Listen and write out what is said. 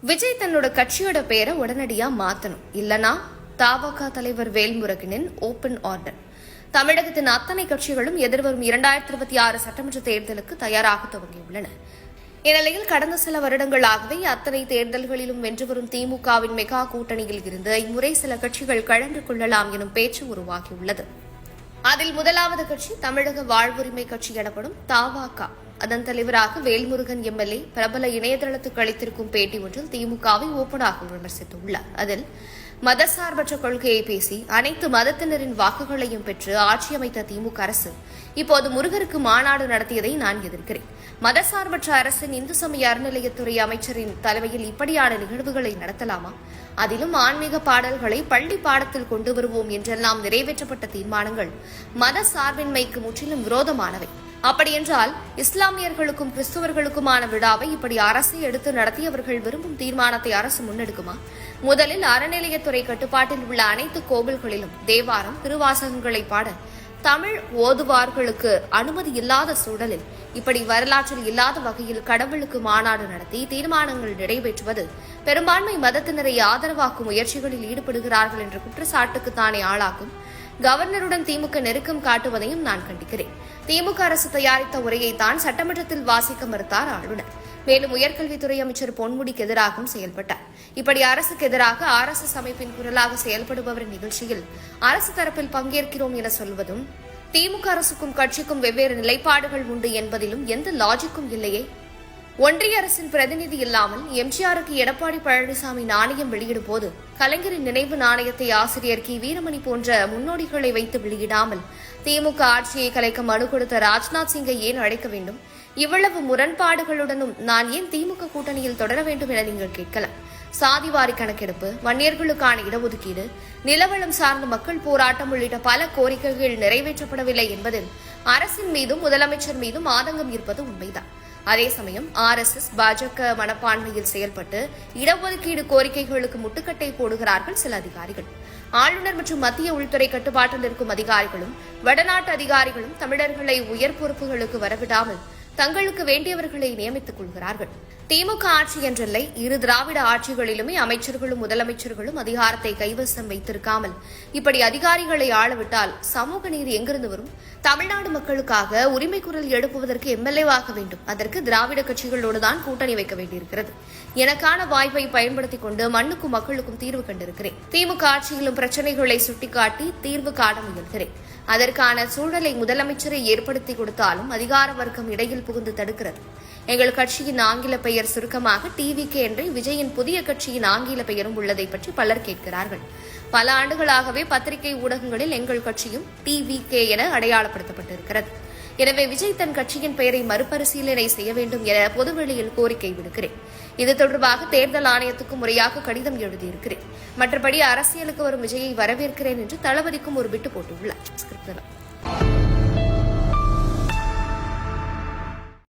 விஜய் தன்னோட கட்சியோட பேரை உடனடியா மாத்தணும். இல்லனா தவக தலைவர் வேல்முருகனின் ஓபன் ஆர்டர். தமிழகத்தின் அத்தனை கட்சிகளும் எதிர்வரும் இரண்டாயிரத்தி இருபத்தி ஆறு சட்டமன்ற தேர்தலுக்கு தயாராக துவங்கியுள்ளன. இந்நிலையில் கடந்த சில வருடங்களாகவே அத்தனை தேர்தல்களிலும் வென்று வரும் திமுகவின் மெகா கூட்டணியில் இருந்து இம்முறை சில கட்சிகள் கலந்து கொள்ளலாம் எனும் பேச்சு உருவாகியுள்ளது. அதில் முதலாவது கட்சி தமிழக வாழ்வுரிமை கட்சி எனப்படும் தாவாகா அதன் தலைவராக வேல்முருகன் எம்எல்ஏ பிரபல இணையதளத்துக்கு அளித்திருக்கும் பேட்டி ஒன்றில் திமுகவை ஓப்பனாக விமர்சித்துள்ளார். அதில் மதசார்பற்ற கொள்கையை பேசி அனைத்து மதத்தினரின் வாக்குகளையும் பெற்று ஆட்சி அமைத்த திமுக அரசு இப்போது முருகருக்கு மாநாடு நடத்தியதை நான் எதிர்க்கிறேன். மதசார்பற்ற அரசின் இந்து சமய அறநிலையத்துறை அமைச்சரின் தலைமையில் இப்படியான நிகழ்வுகளை நடத்தலாமா? அதிலும் ஆன்மீக பாடல்களை பள்ளி பாடத்தில் கொண்டு வருவோம் என்றெல்லாம் நிறைவேற்றப்பட்ட தீர்மானங்கள் மத சார்பின்மைக்கு முற்றிலும் விரோதமானவை. அப்படியென்றால் இஸ்லாமியர்களுக்கும் கிறிஸ்துவர்களுக்குமான விழாவை இப்படி அரசு எடுத்து நடத்தியவர்கள் விரும்பும் தீர்மானத்தை அரசு முன்னெடுக்குமா? முதலில் அறநிலையத்துறை கட்டுப்பாட்டில் உள்ள அனைத்து கோவில்களிலும் தேவாரம் திருவாசகங்களை பாட தமிழ் ஓதுவார்களுக்கு அனுமதி இல்லாத சூழலில் இப்படி வரலாற்றில் இல்லாத வகையில் கடவுளுக்கு மாநாடு நடத்தி தீர்மானங்கள் நிறைவேற்றுவது பெரும்பான்மை மதத்தினரை ஆதரவாக்கும் முயற்சிகளில் ஈடுபடுகிறார்கள் என்ற குற்றச்சாட்டுக்கு தானே ஆளாகும். கவர்னருடன் திமுக நெருக்கம் காட்டுவதையும் நான் கண்டிக்கிறேன். திமுக அரசு தயாரித்த உரையை தான் சட்டமன்றத்தில் வாசிக்க மறுத்தார் ஆளுநர். மேலும் உயர்கல்வித்துறை அமைச்சர் பொன்முடிக்கு எதிராகவும் செயல்பட்டார். இப்படி அரசுக்கு எதிராக ஆர் எஸ் எஸ் அமைப்பின் குரலாக செயல்படுபவரின் நிகழ்ச்சியில் அரசு தரப்பில் பங்கேற்கிறோம் என சொல்வதும் திமுக அரசுக்கும் கட்சிக்கும் வெவ்வேறு நிலைப்பாடுகள் உண்டு என்பதிலும் எந்த லாஜிக்கும் இல்லையே. ஒன்றிய அரசின் பிரதிநிதி இல்லாமல் எம்ஜிஆருக்கு எடப்பாடி பழனிசாமி நாணயம் வெளியிடும் போது கலைஞரின் நினைவு நாணயத்தை ஆசிரியர் கி. வீரமணி போன்ற முன்னோடிகளை வைத்து வெளியிடாமல் திமுக ஆட்சியை கலைக்க மனு கொடுத்த ராஜ்நாத் சிங்கை ஏன் அழைக்க வேண்டும்? இவ்வளவு முரண்பாடுகளுடனும் நான் ஏன் திமுக கூட்டணியில் தொடர வேண்டும் என நீங்கள் கேட்கலாம். சாதிவாரி கணக்கெடுப்பு வன்னியர்களுக்கான இடஒதுக்கீடு நிலவளம் சார்ந்த மக்கள் போராட்டம் உள்ளிட்ட பல கோரிக்கைகள் நிறைவேற்றப்படவில்லை என்பதில் அரசின் மீதும் முதலமைச்சர் மீதும் ஆதங்கம் இருப்பது உண்மைதான். அதே சமயம் ஆர் எஸ் எஸ் பாஜக மனப்பான்மையில் செயல்பட்டு இடஒதுக்கீடு கோரிக்கைகளுக்கு முட்டுக்கட்டை போடுகிறார்கள் சில அதிகாரிகள். ஆளுநர் மற்றும் மத்திய உள்துறை கட்டுப்பாட்டில் இருக்கும் அதிகாரிகளும் வடநாட்டு அதிகாரிகளும் தமிழர்களை உயர் பொறுப்புகளுக்கு வரவிடாமல் தங்களுக்கு வேண்டியவர்களை நியமித்துக் கொள்கிறார்கள். திமுக ஆட்சி என்றில்லை இரு திராவிட ஆட்சிகளிலுமே அமைச்சர்களும் முதலமைச்சர்களும் அதிகாரத்தை கைவசம் வைத்திருக்காமல் இப்படி அதிகாரிகளை ஆளவிட்டால் சமூக நீதி எங்கிருந்து வரும்? தமிழ்நாடு மக்களுக்காக உரிமை குரல் எழுப்புவதற்கு எம்எல்ஏவாக வேண்டும். அதற்கு திராவிட கட்சிகளோடு தான் கூட்டணி வைக்க வேண்டியிருக்கிறது. எனக்கான வாய்ப்பை பயன்படுத்திக் கொண்டு மண்ணுக்கும் மக்களுக்கும் தீர்வு கண்டிருக்கிறேன். திமுக ஆட்சியிலும் பிரச்சனைகளை சுட்டிக்காட்டி தீர்வு காண முயல்கிறேன். அதற்கான சூழலை முதலமைச்சரை ஏற்படுத்தி கொடுத்தாலும் அதிகார வர்க்கம் இடையில் புகுந்து தடுக்கிறது. எங்கள் கட்சியின் ஆங்கில பெயர் சுருக்கமாக டிவிகே என்ற விஜயின் புதிய கட்சியின் ஆங்கில பெயரும் உள்ளதை பற்றி பலர் கேட்கிறார்கள். பல ஆண்டுகளாகவே பத்திரிகை ஊடகங்களில் எங்கள் கட்சியும் டிவிகே என அடையாளப்படுத்தப்பட்டிருக்கிறது. எனவே விஜய் தன் கட்சியின் பெயரை மறுபரிசீலனை செய்ய வேண்டும் என பொதுவெளியில் கோரிக்கை விடுக்கிறேன். இது தொடர்பாக தேர்தல் ஆணையத்துக்கு முறையாக கடிதம் எழுதியிருக்கிறேன். மற்றபடி அரசியலுக்கு வரும் விஜயை வரவேற்கிறேன் என்று தளபதிக்கும் ஒரு விட்டு போட்டுள்ளார்.